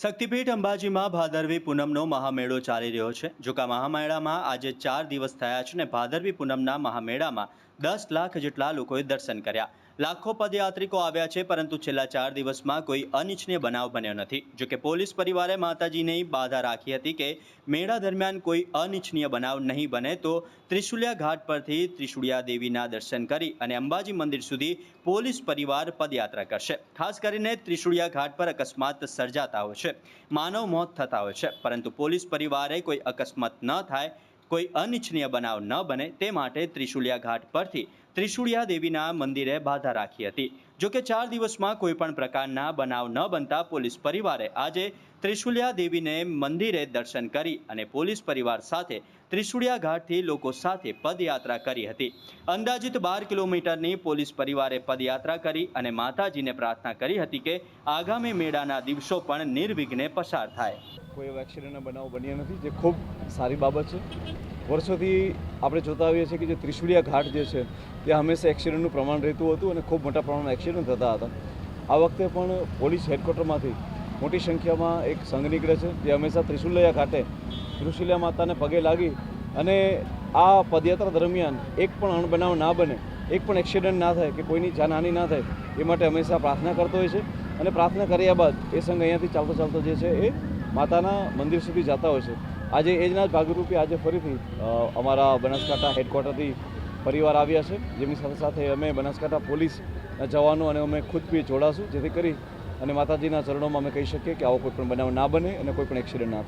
શક્તિપીઠ અંબાજીમાં ભાદરવી પૂનમનો મહામેળો ચાલી રહ્યો છે. જોકે મહામેળામાં આજે ચાર દિવસ થયા છે ને ભાદરવી પૂનમના મહામેળામાં દસ લાખ જેટલા લોકોએ દર્શન કર્યા. લાખો પદયાત્રિકો આવ્યા છે, પરંતુ છેલ્લા ચાર દિવસમાં કોઈ અનિચ્છનીય બનાવ બન્યો નથી. જોકે પોલીસ પરિવારે માતાજીની બાધા રાખી હતી કે મેળા દરમિયાન કોઈ અનિચ્છનીય બનાવ નહીં બને તો ત્રિશુલિયા ઘાટ પરથી ત્રિશુળિયા દેવીના દર્શન કરી અને અંબાજી મંદિર સુધી પોલીસ પરિવાર પદયાત્રા કરશે. ખાસ કરીને ત્રિશુળિયા ઘાટ પર અકસ્માત સર્જાતા હોય છે. માનવ મોત થતા હોય છે, પરંતુ પોલીસ પરિવારે કોઈ અકસ્માત ન થાય કોઈ અનિચ્છનીય બનાવ ન બને તે માટે ત્રિશુલિયા ઘાટ પરથી ત્રિશુળિયા દેવીના મંદિરે બાધા રાખી હતી. જો કે ચાર દિવસમાં કોઈપણ પ્રકારના બનાવ ન બનતા પોલીસ પરિવારે આજે ત્રિશુલિયા દેવીને મંદિરે દર્શન કરી અને પોલીસ પરિવાર સાથે ત્રિશુળિયા ઘાટથી લોકો સાથે પદયાત્રા કરી હતી. અંદાજિત બાર કિલોમીટરની પોલીસ પરિવારે પદયાત્રા કરી અને માતાજીને પ્રાર્થના કરી હતી કે આગામી મેળાના દિવસો પણ નિર્વિઘ્ને પસાર થાય. કોઈ એવા બનાવો બન્યા નથી જે ખૂબ સારી બાબત છે? વર્ષોથી આપણે જોતા આવીએ છીએ કે જે ત્રિશુળિયા ઘાટ જે છે ત્યાં હંમેશા એક્સિડન્ટનું પ્રમાણ રહેતું હતું અને ખૂબ મોટા પ્રમાણમાં એક્સિડન્ટ થતા હતા. આ વખતે પણ પોલીસ હેડક્વાર્ટરમાંથી મોટી સંખ્યામાં એક સંઘ નીકળે છે, જે હંમેશા ત્રિશુલિયા ઘાટે ત્રિશુલિયા માતાને પગે લાગી અને આ પદયાત્રા દરમિયાન એક પણ અણબનાવ ના બને, એક પણ એક્સિડન્ટ ના થાય કે કોઈની જાનહાનિ ના થાય, એ માટે હંમેશા પ્રાર્થના કરતો હોય છે અને પ્રાર્થના કર્યા બાદ એ સંઘ અહીંયાથી ચાલતો ચાલતો જે છે એ માતાના મંદિર સુધી જતા હોય છે. આજે એ જ ભાગરૂપે આજે ફરીથી અમારા બનાસકાંઠા હેડક્વાર્ટરથી પરિવાર આવ્યા છે. જેમની સાથે સાથે અમે બનાસકાંઠા પોલીસના જવાનો અને અમે ખુદ બી જોડાશું. જેથી કરી અને માતાજીના ચરણોમાં અમે કહી શકીએ કે આવો કોઈ પણ બનાવ ના બને અને કોઈ પણ એક્સિડન્ટ ના